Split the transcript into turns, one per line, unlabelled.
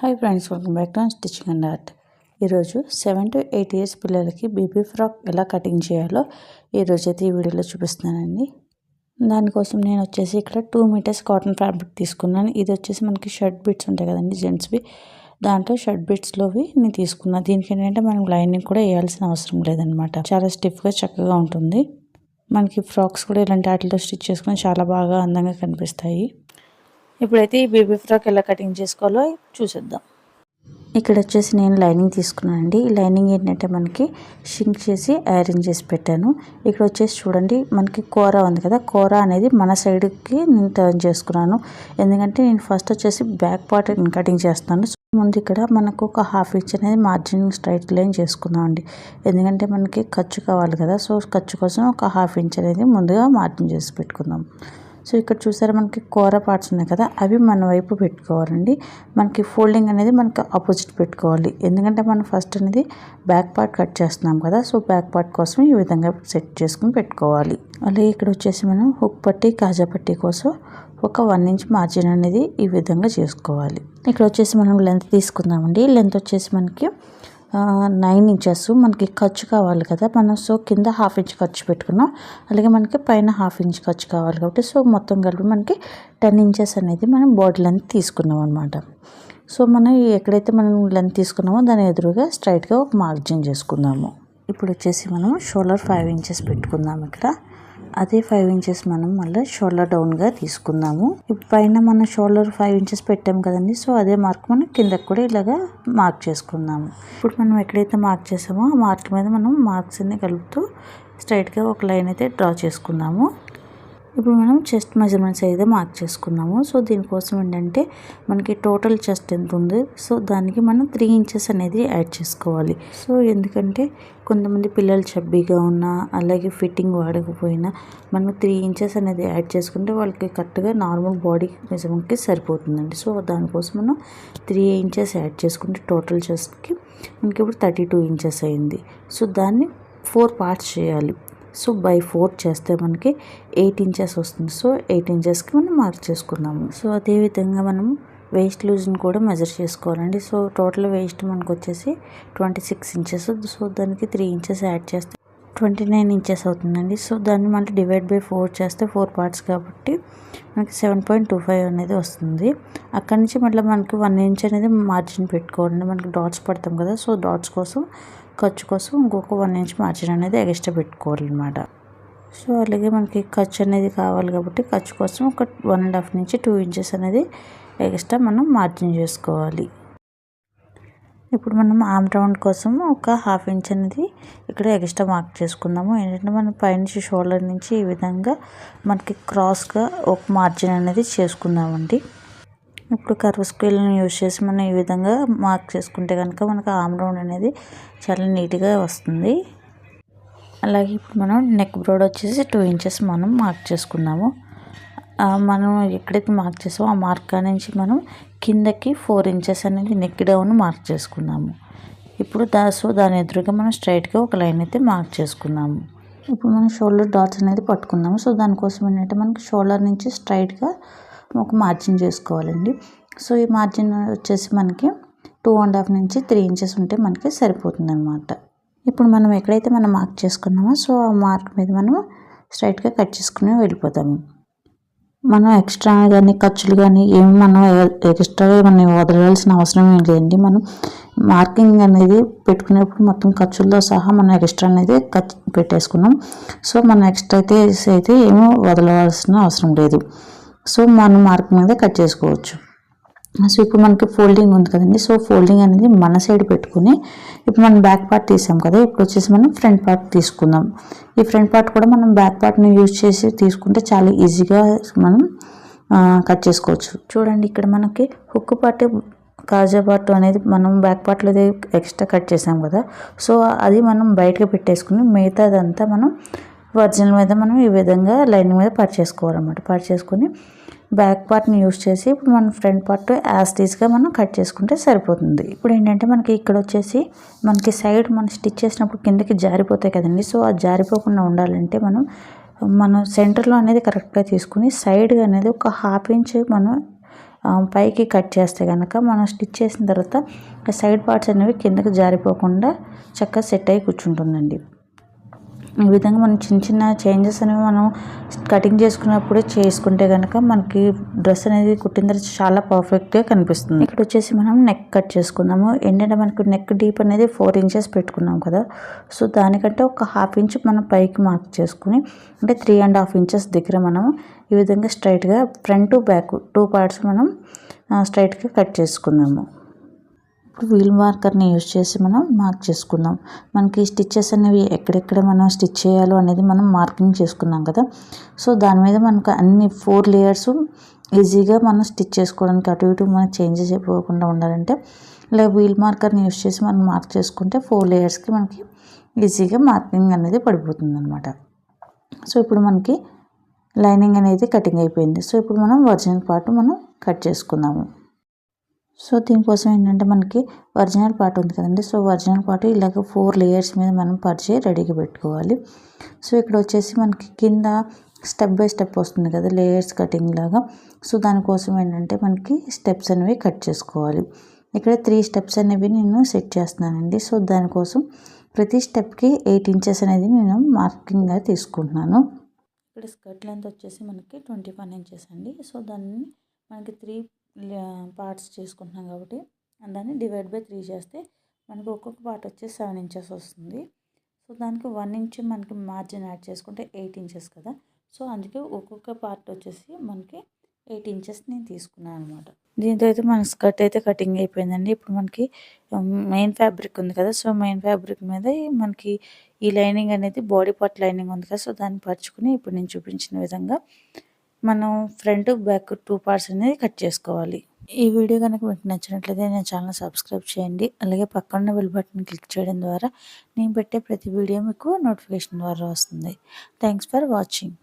Hi friends welcome back to stitching and art ఈరోజు seven to eight years పిల్లలకి baby frock ఎలా cutting చేయాలో ఈరోజు అయితే ఈ వీడియోలో చూపిస్తున్నానండి. దానికోసం నేను వచ్చేసి ఇక్కడ టూ మీటర్స్ కాటన్ ఫ్యాబ్రిక్ తీసుకున్నాను. ఇది వచ్చేసి మనకి షర్ట్ బిట్స్ ఉంటాయి కదండి జెంట్స్వి దాంట్లో షర్ట్ బిట్స్లోవి నేను తీసుకున్నాను దీనికి ఏంటంటే మనం లైనింగ్ కూడా వేయాల్సిన అవసరం లేదనమాట చాలా స్టిఫ్గా చక్కగా ఉంటుంది. మనకి ఫ్రాక్స్ కూడా ఇలాంటి వాటిలో స్టిచ్ చేసుకుని చాలా బాగా అందంగా కనిపిస్తాయి. ఇప్పుడైతే ఈ బేబీ ఫ్రాక్ ఎలా కటింగ్ చేసుకోవాలో చూసేద్దాం. ఇక్కడ వచ్చేసి నేను లైనింగ్ తీసుకున్నానండి. ఈ లైనింగ్ ఏంటంటే మనకి షింక్ చేసి ఐరన్ చేసి పెట్టాను. ఇక్కడ వచ్చేసి చూడండి మనకి కూర ఉంది కదా కూర అనేది మన సైడ్కి నేను టర్న్ చేసుకున్నాను. ఎందుకంటే నేను ఫస్ట్ వచ్చేసి బ్యాక్ పార్ట్ కటింగ్ చేస్తాను ముందు ఇక్కడ మనకు ఒక హాఫ్ ఇంచ్ అనేది మార్జిన్ స్ట్రైట్ లైన్ చేసుకుందాం అండి ఎందుకంటే మనకి ఖర్చు కావాలి కదా సో ఖర్చు కోసం ఒక హాఫ్ ఇంచ్ అనేది ముందుగా మార్జిన్ చేసి పెట్టుకుందాం. సో ఇక్కడ చూసారా మనకి కూర పార్ట్స్ ఉన్నాయి కదా అవి మన వైపు పెట్టుకోవాలండి. మనకి ఫోల్డింగ్ అనేది మనకి ఆపోజిట్ పెట్టుకోవాలి. ఎందుకంటే మనం ఫస్ట్ అనేది బ్యాక్ పార్ట్ కట్ చేస్తున్నాం కదా సో బ్యాక్ పార్ట్ కోసం ఈ విధంగా సెట్ చేసుకుని పెట్టుకోవాలి. అలాగే ఇక్కడ వచ్చేసి మనం హుక్ పట్టి కాజా పట్టి కోసం ఒక వన్ ఇంచ్ మార్జిన్ అనేది ఈ విధంగా చేసుకోవాలి. ఇక్కడ వచ్చేసి మనం లెంత్ తీసుకుందామండి. లెంత్ వచ్చేసి మనకి నైన్ ఇంచెస్ మనకి ఖర్చు కావాలి కదా. మనం సో కింద హాఫ్ ఇంచ్ ఖర్చు పెట్టుకున్నాం. అలాగే మనకి పైన హాఫ్ ఇంచ్ ఖర్చు కావాలి కాబట్టి సో మొత్తం కలిపి మనకి టెన్ ఇంచెస్ అనేది మనం బాడీ లెంత్ తీసుకున్నాం అనమాట సో మనం ఎక్కడైతే మనం లెంత్ తీసుకున్నామో దాని ఎదురుగా స్ట్రైట్గా ఒక మార్జిన్ చేసుకుందాము. ఇప్పుడు వచ్చేసి మనం షోల్డర్ ఫైవ్ ఇంచెస్ పెట్టుకుందాం ఇక్కడ. అదే ఫైవ్ ఇంచెస్ మనం మళ్ళీ షోల్డర్ డౌన్గా తీసుకుందాము. ఇప్పుడు పైన మన షోల్డర్ ఫైవ్ ఇంచెస్ పెట్టాం కదండి సో అదే మార్క్ మనం కిందకు కూడా ఇలాగా మార్క్ చేసుకుందాము. ఇప్పుడు మనం ఎక్కడైతే మార్క్ చేసామో ఆ మార్క్ మీద మనం మార్క్స్ అన్ని కలుపుతూ స్ట్రైట్గా ఒక లైన్ అయితే డ్రా చేసుకుందాము. ఇప్పుడు మనం చెస్ట్ మెజర్మెంట్స్ అయితే మార్క్ చేసుకున్నాము సో దీనికోసం ఏంటంటే మనకి టోటల్ చెస్ట్ ఎంత ఉంది? సో దానికి మనం త్రీ ఇంచెస్ అనేది యాడ్ చేసుకోవాలి. సో ఎందుకంటే కొంతమంది పిల్లలు చబ్బీగా ఉన్నా అలాగే ఫిట్టింగ్ వాడకపోయినా మనం త్రీ ఇంచెస్ అనేది యాడ్ చేసుకుంటే వాళ్ళకి కరెక్ట్గా నార్మల్ బాడీ మెజర్మెంట్కి సరిపోతుందండి. సో దానికోసం మనం త్రీ ఇంచెస్ యాడ్ చేసుకుంటే టోటల్ చెస్ట్కి మనకి ఇప్పుడు థర్టీ టూ ఇంచెస్ అయింది. సో దాన్ని ఫోర్ పార్ట్స్ చేయాలి. సో బై ఫోర్ చేస్తే మనకి ఎయిట్ ఇంచెస్ వస్తుంది. సో ఎయిట్ ఇంచెస్కి మనం మార్క్ చేసుకుందాము సో అదేవిధంగా మనం వేస్ట్ లూజ్ని కూడా మెజర్ చేసుకోవాలండి. సో టోటల్ వేస్ట్ మనకు వచ్చేసి ట్వంటీ సిక్స్ ఇంచెస్ సో దానికి త్రీ ఇంచెస్ యాడ్ చేస్తే ట్వంటీ నైన్ ఇంచెస్ అవుతుందండి. సో దాన్ని మళ్ళీ డివైడ్ బై ఫోర్ చేస్తే ఫోర్ పార్ట్స్ కాబట్టి మనకి సెవెన్ పాయింట్ టూ ఫైవ్ అనేది వస్తుంది. అక్కడి నుంచి మళ్ళీ మనకి వన్ ఇంచ్ అనేది మార్జిన్ పెట్టుకోవాలండి. మనకి డాట్స్ పడతాం కదా సో డాట్స్ కోసం ఖర్చు కోసం ఇంకొక వన్ ఇంచ్ మార్జిన్ అనేది ఎక్స్ట్రా పెట్టుకోవాలన్నమాట. సో అలాగే మనకి ఖర్చు అనేది కావాలి కాబట్టి ఖర్చు కోసం ఒక వన్ అండ్ హాఫ్ నుంచి టూ ఇంచెస్ అనేది ఎక్స్ట్రా మనం మార్జిన్ చేసుకోవాలి. ఇప్పుడు మనం ఆమ్ రౌండ్ కోసం ఒక హాఫ్ ఇంచ్ అనేది ఇక్కడ ఎక్స్ట్రా మార్క్ చేసుకుందాము. ఏంటంటే మనం పైనుంచి షోల్డర్ నుంచి ఈ విధంగా మనకి క్రాస్గా ఒక మార్జిన్ అనేది చేసుకుందామండి. ఇప్పుడు కర్వ్ స్కేల్ని యూజ్ చేసి మనం ఈ విధంగా మార్క్ చేసుకుంటే కనుక మనకు ఆమ్ రౌండ్ అనేది చాలా నీట్గా వస్తుంది. అలాగే ఇప్పుడు మనం నెక్ బ్రోడ్ వచ్చేసి టూ ఇంచెస్ మనం మార్క్ చేసుకున్నాము. మనం ఎక్కడైతే మార్క్ చేసామో ఆ మార్క్ నుంచి మనం కిందకి ఫోర్ ఇంచెస్ అనేది నెక్ డౌన్ మార్క్ చేసుకున్నాము. ఇప్పుడు దా సో దాని ఎదురుగా మనం స్ట్రైట్గా ఒక లైన్ అయితే మార్క్ చేసుకున్నాము. ఇప్పుడు మనం షోల్డర్ డాట్స్ అనేది పట్టుకున్నాము సో దానికోసం ఏంటంటే మనకి షోల్డర్ నుంచి స్ట్రైట్గా ఒక మార్జిన్ చేసుకోవాలండి. సో ఈ మార్జిన్ వచ్చేసి మనకి టూ అండ్ హాఫ్ నుంచి త్రీ ఇంచెస్ ఉంటే మనకి సరిపోతుంది అనమాట ఇప్పుడు మనం ఎక్కడైతే మనం మార్క్ చేసుకున్నామో సో ఆ మార్క్ మీద మనం స్ట్రైట్గా కట్ చేసుకుని వెళ్ళిపోతాము. మనం ఎక్స్ట్రా కానీ ఖర్చులు కానీ ఏమి మనం ఎక్స్ట్రాగా మనం వదలాల్సిన అవసరం ఏం లేదండి. మనం మార్కింగ్ అనేది పెట్టుకునేప్పుడు మొత్తం ఖర్చులతో సహా మనం ఎక్స్ట్రా అనేది పెట్టేసుకున్నాం. సో మనం ఎక్స్ట్రా అయితే అయితే ఏమీ వదలవలసిన అవసరం లేదు. సో మనం మార్క్ మీద కట్ చేసుకోవచ్చు. సో ఇప్పుడు మనకి ఫోల్డింగ్ ఉంది కదండి. సో ఫోల్డింగ్ అనేది మన సైడ్ పెట్టుకుని ఇప్పుడు మనం బ్యాక్ పార్ట్ తీసాం కదా. ఇప్పుడు వచ్చేసి మనం ఫ్రంట్ పార్ట్ తీసుకుందాం. ఈ ఫ్రంట్ పార్ట్ కూడా మనం బ్యాక్ పార్ట్ని యూజ్ చేసి తీసుకుంటే చాలా ఈజీగా మనం కట్ చేసుకోవచ్చు. చూడండి ఇక్కడ మనకి హుక్ పార్ట్ కాజా పార్ట్ అనేది మనం బ్యాక్ పార్ట్లో ఎక్స్ట్రా కట్ చేసాం కదా. సో అది మనం బయటకు పెట్టేసుకుని మిగతాదంతా మనం ఒరిజినల్ మీద మనం ఈ విధంగా లైన్ మీద పట్ చేసుకోవాలన్నమాట. పట్ చేసుకొని బ్యాక్ పార్ట్ని యూస్ చేసి ఇప్పుడు మనం ఫ్రంట్ పార్ట్ యాస్టీస్గా మనం కట్ చేసుకుంటే సరిపోతుంది. ఇప్పుడు ఏంటంటే మనకి ఇక్కడ వచ్చేసి మనకి సైడ్ మనం స్టిచ్ చేసినప్పుడు కిందకి జారిపోతాయి కదండి. సో అది జారిపోకుండా ఉండాలంటే మనం మనం సెంటర్లో అనేది కరెక్ట్గా తీసుకుని సైడ్ అనేది ఒక హాఫ్ ఇంచ్ మనం పైకి కట్ చేస్తే కనుక మనం స్టిచ్ చేసిన తర్వాత సైడ్ పార్ట్స్ అనేవి కిందకి జారిపోకుండా చక్కగా సెట్ అయి కూర్చుంటుందండి. ఈ విధంగా మనం చిన్న చిన్న చేంజెస్ అనేవి మనం కటింగ్ చేసుకున్నప్పుడే చేసుకుంటే కనుక మనకి డ్రెస్ అనేది కుట్టిన తర్వాత చాలా పర్ఫెక్ట్గా కనిపిస్తుంది. ఇక్కడ వచ్చేసి మనం నెక్ కట్ చేసుకుందాము. ఏంటంటే మనకు నెక్ డీప్ అనేది ఫోర్ ఇంచెస్ పెట్టుకున్నాం కదా. సో దానికంటే ఒక హాఫ్ ఇంచ్ మనం పైకి మార్క్ చేసుకుని అంటే త్రీ అండ్ హాఫ్ ఇంచెస్ దగ్గర మనం ఈ విధంగా స్ట్రైట్గా ఫ్రంట్ బ్యాక్ టూ పార్ట్స్ మనం స్ట్రైట్గా కట్ చేసుకుందాము. ఇప్పుడు వీల్ మార్కర్ని యూజ్ చేసి మనం మార్క్ చేసుకుందాం. మనకి స్టిచ్చెస్ అనేవి ఎక్కడెక్కడ మనం స్టిచ్ చేయాలో అనేది మనం మార్కింగ్ చేసుకున్నాం కదా. సో దాని మీద మనకు అన్ని ఫోర్ లేయర్స్ ఈజీగా మనం స్టిచ్ చేసుకోవడానికి అటు ఇటు మనం చేంజెస్ అయిపోకుండా ఉండాలంటే ఇలా వీల్ మార్కర్ని యూజ్ చేసి మనం మార్క్ చేసుకుంటే ఫోర్ లేయర్స్కి మనకి ఈజీగా మార్కింగ్ అనేది పడిపోతుంది అనమాట సో ఇప్పుడు మనకి లైనింగ్ అనేది కటింగ్ అయిపోయింది. సో ఇప్పుడు మనం ఒరిజినల్ పార్ట్ మనం కట్ చేసుకుందాము. సో దీనికోసం ఏంటంటే మనకి ఒరిజినల్ పార్ట్ ఉంది కదండి. సో ఒరిజినల్ పార్ట్ ఇలాగ ఫోర్ లేయర్స్ మీద మనం పరిచే రెడీగా పెట్టుకోవాలి. సో ఇక్కడ వచ్చేసి మనకి కింద స్టెప్ బై స్టెప్ వస్తుంది కదా లేయర్స్ కటింగ్ లాగా. సో దానికోసం ఏంటంటే మనకి స్టెప్స్ అనేవి కట్ చేసుకోవాలి. ఇక్కడ త్రీ స్టెప్స్ అనేవి నేను సెట్ చేస్తున్నానండి. సో దానికోసం ప్రతి స్టెప్కి ఎయిట్ ఇంచెస్ అనేది నేను మార్కింగ్గా తీసుకుంటున్నాను. ఇక్కడ స్కర్ట్ లెంత్ వచ్చేసి మనకి ట్వంటీ వన్ ఇంచెస్ అండి. సో దాన్ని మనకి త్రీ పార్ట్స్ చేసుకుంటున్నాం కాబట్టి దాన్ని డివైడ్ బై త్రీ చేస్తే మనకి ఒక్కొక్క పార్ట్ వచ్చేసి సెవెన్ ఇంచెస్ వస్తుంది. సో దానికి వన్ ఇంచ్ మనకి మార్జిన్ యాడ్ చేసుకుంటే ఎయిట్ ఇంచెస్ కదా. సో అందుకే ఒక్కొక్క పార్ట్ వచ్చేసి మనకి ఎయిట్ ఇంచెస్ నేను తీసుకున్నాను అనమాట దీంతో అయితే మన స్కర్ట్ అయితే కటింగ్ అయిపోయిందండి. ఇప్పుడు మనకి um, మెయిన్ ఫ్యాబ్రిక్ ఉంది కదా. సో మెయిన్ ఫ్యాబ్రిక్ మీద మనకి ఈ లైనింగ్ అనేది బాడీ పార్ట్ లైనింగ్ ఉంది కదా. సో దాన్ని పరుచుకుని ఇప్పుడు నేను చూపించిన విధంగా మనం ఫ్రంట్ బ్యాక్ టూ పార్ట్స్ అనేది కట్ చేసుకోవాలి. ఈ వీడియో కనుక మీకు నచ్చినట్లయితే నా ఛానల్ సబ్స్క్రైబ్ చేయండి. అలాగే పక్కన బెల్ బటన్ క్లిక్ చేయడం ద్వారా నేను పెట్టే ప్రతి వీడియో మీకు నోటిఫికేషన్ ద్వారా వస్తుంది. Thanks for watching.